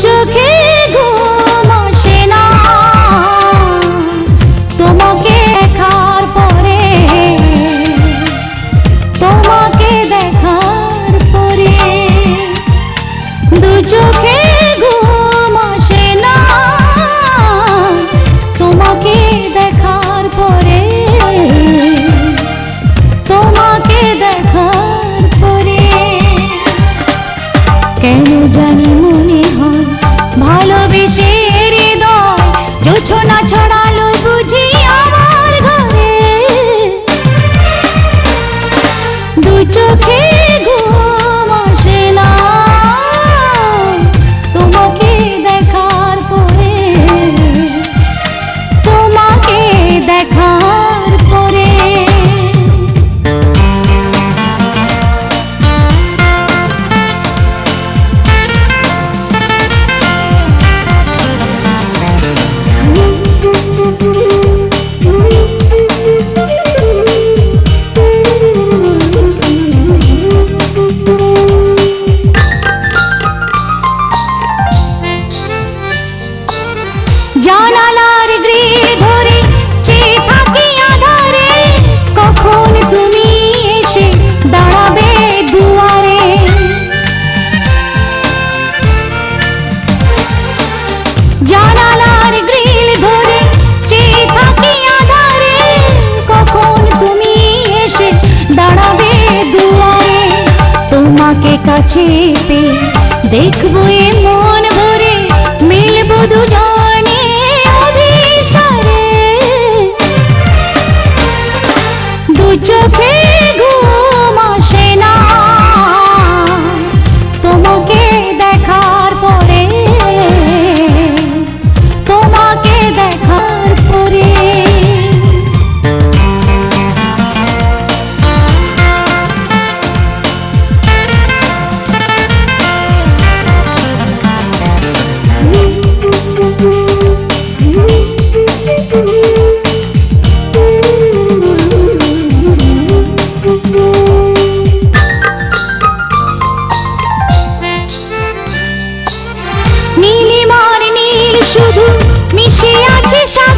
চোখে বিষের দয় জোছনা ছড়ালো বুঝি আমার ঘরে। দু চোখে কাছে পে দেখব এ মন ভরে মিলবো দুজনে।